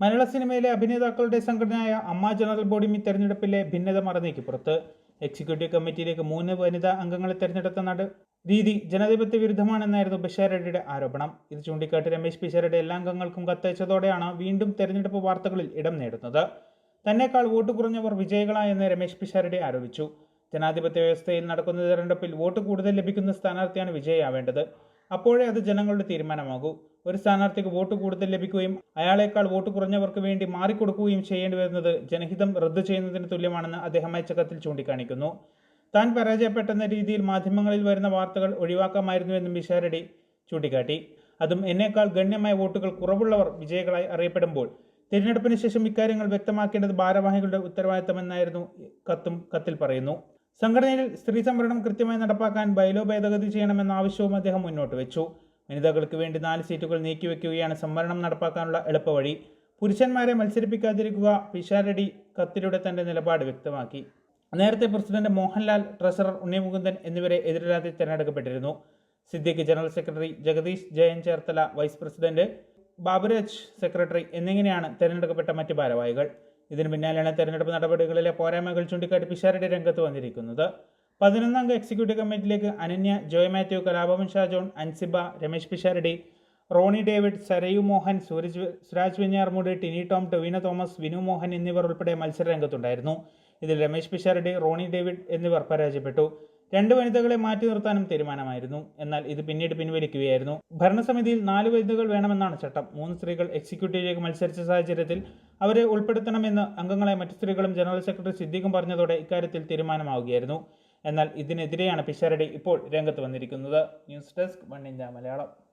മലയാള സിനിമയിലെ അഭിനേതാക്കളുടെ സംഘടനയായ അമ്മ ജനറൽ ബോഡി ഈ തെരഞ്ഞെടുപ്പിലെ ഭിന്നത മറന്നേക്ക് പുറത്ത്. എക്സിക്യൂട്ടീവ് കമ്മിറ്റിയിലേക്ക് മൂന്ന് വനിതാ അംഗങ്ങളെ തെരഞ്ഞെടുത്ത നട രീതി ജനാധിപത്യ വിരുദ്ധമാണെന്നായിരുന്നു ബഷാരഡിയുടെ ആരോപണം. ഇത് ചൂണ്ടിക്കാട്ടി രമേശ് പിഷാരയുടെ എല്ലാ അംഗങ്ങൾക്കും കത്തയച്ചതോടെയാണ് വീണ്ടും തെരഞ്ഞെടുപ്പ് വാർത്തകളിൽ ഇടം നേടുന്നത്. തന്നെക്കാൾ വോട്ട് കുറഞ്ഞവർ വിജയികളായെന്ന് രമേശ് പിഷാരടി ആരോപിച്ചു. ജനാധിപത്യ വ്യവസ്ഥയിൽ നടക്കുന്ന തെരഞ്ഞെടുപ്പിൽ വോട്ട് കൂടുതൽ ലഭിക്കുന്ന സ്ഥാനാർത്ഥിയാണ് വിജയിയാവേണ്ടത്. അപ്പോഴേ അത് ജനങ്ങളുടെ തീരുമാനമാകൂ. ഒരു സ്ഥാനാർത്ഥിക്ക് വോട്ട് കൂടുതൽ ലഭിക്കുകയും അയാളേക്കാൾ വോട്ട് കുറഞ്ഞവർക്ക് വേണ്ടി മാറിക്കൊടുക്കുകയും ചെയ്യേണ്ടി വരുന്നത് ജനഹിതം റദ്ദു ചെയ്യുന്നതിന് തുല്യമാണെന്ന് അദ്ദേഹം അയച്ച കത്തിൽ ചൂണ്ടിക്കാണിക്കുന്നു. താൻ പരാജയപ്പെട്ടെന്ന രീതിയിൽ മാധ്യമങ്ങളിൽ വരുന്ന വാർത്തകൾ ഒഴിവാക്കാമായിരുന്നുവെന്നും ബിഷാരടി ചൂണ്ടിക്കാട്ടി. അതും എന്നേക്കാൾ ഗണ്യമായ വോട്ടുകൾ കുറവുള്ളവർ വിജയികളായി അറിയപ്പെടുമ്പോൾ തിരഞ്ഞെടുപ്പിന് ശേഷം ഇക്കാര്യങ്ങൾ വ്യക്തമാക്കേണ്ടത് ഭാരവാഹികളുടെ ഉത്തരവാദിത്തമെന്നായിരുന്നു കത്തും കത്തിൽ പറയുന്നു. സംഘടനയിൽ സ്ത്രീ സംവരണം കൃത്യമായി നടപ്പാക്കാൻ ബൈലോ ഭേദഗതി ചെയ്യണമെന്ന ആവശ്യവും അദ്ദേഹം മുന്നോട്ട് വെച്ചു. വനിതകൾക്ക് വേണ്ടി നാല് സീറ്റുകൾ നീക്കിവെക്കുകയാണ് സംവരണം നടപ്പാക്കാനുള്ള എളുപ്പവഴി. പുരുഷന്മാരെ മത്സരിപ്പിക്കാതിരിക്കുക പിഷാരടി കത്തിലൂടെ തന്റെ നിലപാട് വ്യക്തമാക്കി. നേരത്തെ പ്രസിഡന്റ് മോഹൻലാൽ ട്രഷറർ ഉണ്ണിമുകുന്ദൻ എന്നിവരെ എതിരില്ലാതെ തിരഞ്ഞെടുക്കപ്പെട്ടിരുന്നു. Siddique general secretary Jagadish Jayan Cherthala vice president Baburaj secretary എന്നിങ്ങനെയാണ് തെരഞ്ഞെടുക്കപ്പെട്ട മറ്റ് ഭാരവാഹികൾ. ഇതിന് പിന്നാലെയാണ് തെരഞ്ഞെടുപ്പ് നടപടികളിലെ പോരായ്മകൾ ചൂണ്ടിക്കാട്ടി പിഷാരടി രംഗത്ത് വന്നിരിക്കുന്നത്. പതിനൊന്നംഗ എക്സിക്യൂട്ടീവ് കമ്മിറ്റിയിലേക്ക് അനന്യ ജോയ് മാത്യു കലാഭവൻ ഷാജോൺ അൻസിബ രമേശ് പിഷാരടി റോണി ഡേവിഡ് സരയു മോഹൻ സൂരജ് സുരാജ് വെഞ്ഞാർമൂട് ടിനി ടോം ടൊവിനോ തോമസ് വിനു മോഹൻ എന്നിവർ ഉൾപ്പെടെ മത്സര രംഗത്തുണ്ടായിരുന്നു. ഇതിൽ രമേശ് പിഷാരടി റോണി ഡേവിഡ് എന്നിവർ പരാജയപ്പെട്ടു. രണ്ട് വനിതകളെ മാറ്റി നിർത്താനും തീരുമാനമായിരുന്നു. എന്നാൽ ഇത് പിന്നീട് പിൻവലിക്കുകയായിരുന്നു. ഭരണസമിതിയിൽ നാല് വനിതകൾ വേണമെന്നാണ് ചട്ടം. മൂന്ന് സ്ത്രീകൾ എക്സിക്യൂട്ടീവിലേക്ക് മത്സരിച്ച സാഹചര്യത്തിൽ അവരെ ഉൾപ്പെടുത്തണമെന്ന് അംഗങ്ങളെ മറ്റു സ്ത്രീകളും ജനറൽ സെക്രട്ടറി സിദ്ദീഖും പറഞ്ഞതോടെ ഇക്കാര്യത്തിൽ തീരുമാനമാവുകയായിരുന്നു. എന്നാൽ ഇതിനെതിരെയാണ് പിഷാരടി ഇപ്പോൾ രംഗത്ത് വന്നിരിക്കുന്നത്. News desk one India Malayalam.